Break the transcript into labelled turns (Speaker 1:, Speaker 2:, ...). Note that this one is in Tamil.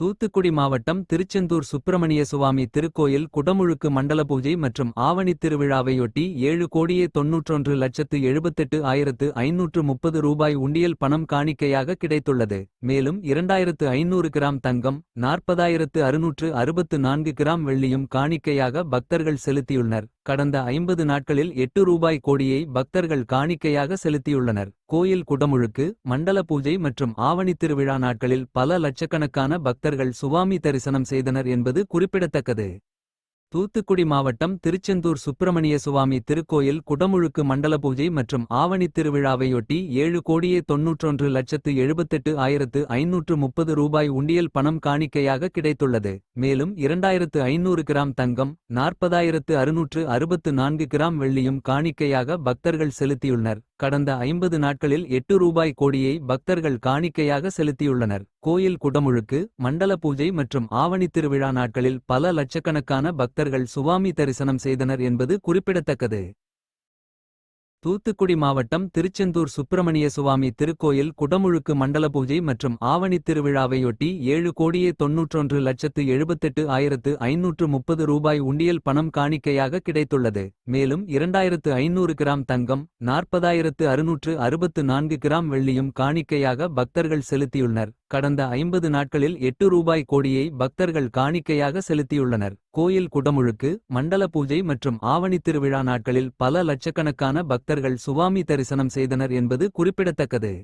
Speaker 1: தூத்துக்குடி மாவட்டம் திருச்செந்தூர் சுப்பிரமணிய சுவாமி திருக்கோயில் குடமுழுக்கு மண்டல பூஜை மற்றும் ஆவணி திருவிழாவையொட்டி ஏழு கோடியே தொன்னூற்றொன்று லட்சத்து எழுபத்தெட்டு ஆயிரத்து ஐநூற்று முப்பது ரூபாய் உண்டியல் பணம் காணிக்கையாக கிடைத்துள்ளது மேலும் இரண்டாயிரத்து ஐநூறு கிராம் தங்கம் நாற்பதாயிரத்து அறுநூற்று அறுபத்து நான்கு கிராம் வெள்ளியும் காணிக்கையாக பக்தர்கள் செலுத்தியுள்ளனர் கடந்த ஐம்பது நாட்களில் எட்டு ரூபாய் கோடியை பக்தர்கள் காணிக்கையாக செலுத்தியுள்ளனர் கோயில் குடமுழுக்கு மண்டல பூஜை மற்றும் ஆவணி திருவிழா நாட்களில் பல லட்சக்கணக்கான பக்தர்கள் சுவாமி தரிசனம் செய்தனர் என்பது குறிப்பிடத்தக்கது தூத்துக்குடி மாவட்டம் திருச்செந்தூர் சுப்பிரமணிய சுவாமி திருக்கோயில் குடமுழுக்கு மண்டல பூஜை மற்றும் ஆவணி திருவிழாவையொட்டி ஏழு கோடியே தொன்னூற்றொன்று லட்சத்து எழுபத்தெட்டு ஆயிரத்து ஐநூற்று முப்பது ரூபாய் உண்டியல் பணம் காணிக்கையாக கிடைத்துள்ளது மேலும் இரண்டாயிரத்து ஐநூறு கிராம் தங்கம் நாற்பதாயிரத்து அறுநூற்று அறுபத்து நான்கு கிராம் வெள்ளியும் காணிக்கையாக பக்தர்கள் செலுத்தியுள்ளனர் கடந்த ஐம்பது நாட்களில் எட்டு ரூபாய் கோடியை பக்தர்கள் காணிக்கையாக செலுத்தியுள்ளனர் கோயில் குடமுழுக்கு மண்டல பூஜை மற்றும் ஆவணி திருவிழா நாட்களில் பல லட்சக்கணக்கான பக்தர்கள் சுவாமி தரிசனம் செய்தனர் என்பது குறிப்பிடத்தக்கது தூத்துக்குடி மாவட்டம் திருச்செந்தூர் சுப்பிரமணிய சுவாமி திருக்கோயில் குடமுழுக்கு மண்டல பூஜை மற்றும் ஆவணி திருவிழாவையொட்டி ஏழு கோடியே தொன்னூற்றொன்று லட்சத்து எழுபத்தெட்டு ஆயிரத்து ஐநூற்று முப்பது ரூபாய் உண்டியல் பணம் காணிக்கையாக கிடைத்துள்ளது மேலும் இரண்டாயிரத்து ஐநூறு கிராம் தங்கம் நாற்பதாயிரத்து அறுநூற்று அறுபத்து நான்கு கிராம் வெள்ளியும் காணிக்கையாக பக்தர்கள் செலுத்தியுள்ளனர் கடந்த ஐம்பது நாட்களில் எட்டு ரூபாய் கோடியை பக்தர்கள் காணிக்கையாக செலுத்தியுள்ளனர் கோயில் குடமுழுக்கு மண்டல பூஜை மற்றும் ஆவணி திருவிழா நாட்களில் பல லட்சக்கணக்கான பக்தர்கள் சுவாமி தரிசனம் செய்தனர் என்பது குறிப்பிடத்தக்கது